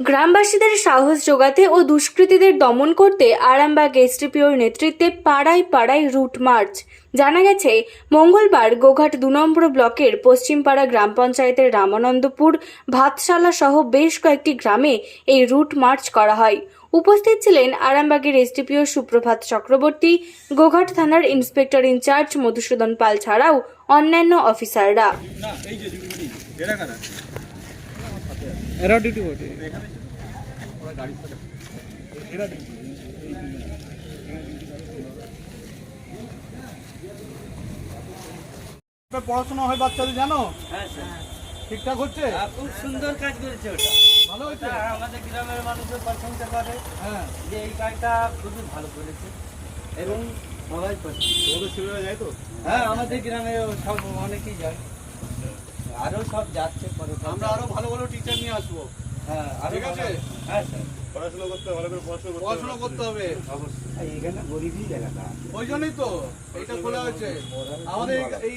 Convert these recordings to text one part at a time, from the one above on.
গ্রামবাসীদের সাহস যোগাতে ও দুষ্কৃতীদের দমন করতে আরামবাগ এসডিপিওর নেতৃত্বে পাড়ায় পাড়ায় রুট মার্চ। জানা গেছে, মঙ্গলবার গোঘাট দু নম্বর ব্লকের পশ্চিমপাড়া গ্রাম পঞ্চায়েতের রামানন্দপুর ভাতশালা সহ বেশ কয়েকটি গ্রামে এই রুট মার্চ করা হয়। উপস্থিত ছিলেন আরামবাগের এসডিপিও সুপ্রভাত চক্রবর্তী, গোঘাট থানার ইন্সপেক্টর ইনচার্জ মধুসূদন পাল ছাড়াও অন্যান্য অফিসাররা। এরাও ডিউটি করছে পড়াশোনা হয় বাচ্চাদের জানো? হ্যাঁ স্যার। ঠিকঠাক হচ্ছে? খুব সুন্দর কাজ করেছে ওটা। ভালো হয়েছে? আমাদের গ্রামের মানুষও প্রশংসা করে হ্যাঁ। যে এই কাজটা খুবই ভালো করেছে। এবং সবাই পছন্দ যায় তো? হ্যাঁ আমাদের গ্রামে সব অনেকেই যায়। আরও সব যাচ্ছে আমরা আরও ভালো ভালো টিচার নিয়ে আসব। হ্যাঁ ঠিক আছে? হ্যাঁ স্যার। পড়াশোনা করতে ভালো করে পড়াশোনা করতে হবে। পড়াশোনা এই এখানে গরিবই জায়গাটা। ওই জন্যই তো এইটা খোলা হয়েছে। আমাদের এই- এই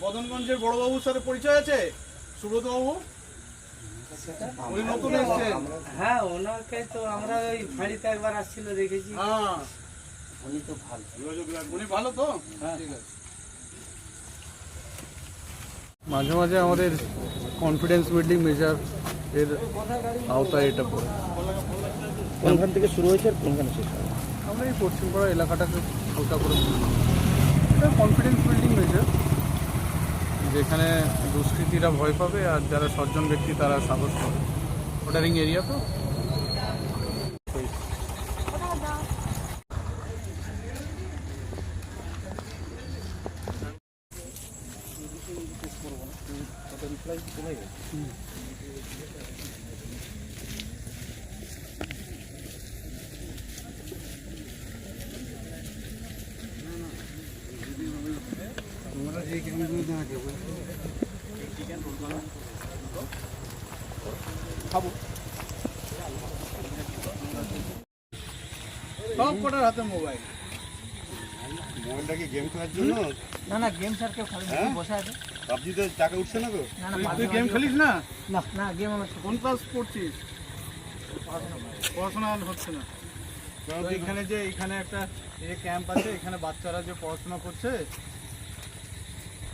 বদনগঞ্জের বড়বাবুর সাথে পরিচয় আছে? সুব্রত বাবু উনি নতুন এসছেন। হ্যাঁ ওনাকে তো আমরা ওই ফাঁড়িতে একবার আসছিল দেখেছি। হ্যাঁ। উনি তো ভালো। উনি ভালো তো? হ্যাঁ। ঠিক আছে। মাঝে মাঝে আমাদের কনফিডেন্স বিল্ডিং মেজার এর আওতায় এটা পড়ে। কোনখান থেকে শুরু হয়েছে আর কোনখানে শেষ হবে আমরা এই পশ্চিমপাড়া এলাকাটাকে হালকা করে। এটা কনফিডেন্স বিল্ডিং মেজার যেখানে দুষ্কৃতীরা ভয় পাবে আর যারা সজ্জন ব্যক্তি তারা সাহস পাবে। ওটারিং এরিয়া তো? সব কটার হাতে মোবাইল? মোবাইলটা কি গেম খেলার জন্য না না গেম স্যার কেউ খালি হ্যাঁ? বসে আছে। পাবজিতে টাকা উঠছে না তো? তুই- গেম খেলিস না? না না গেম আমার কোন ক্লাস পড়ছিস? পড়াশোনা হচ্ছে না। এখানে যে এখানে একটা এই ক্যাম্প আছে এখানে বাচ্চারা যে পড়াশোনা করছে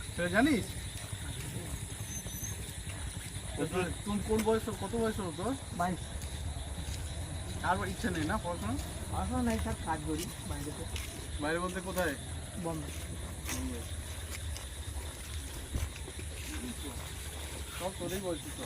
সেটা জানিস? তুমি কোন বয়স কত বয়স হলো তোর? বাইশ। আর ইচ্ছে নেই না পড়াশোনা? পড়াশোনা নাই স্যার কাজ করি বাইরেতে বাইরে বলতে কোথায়? বম্বে। সব তোরই বলছিস তো।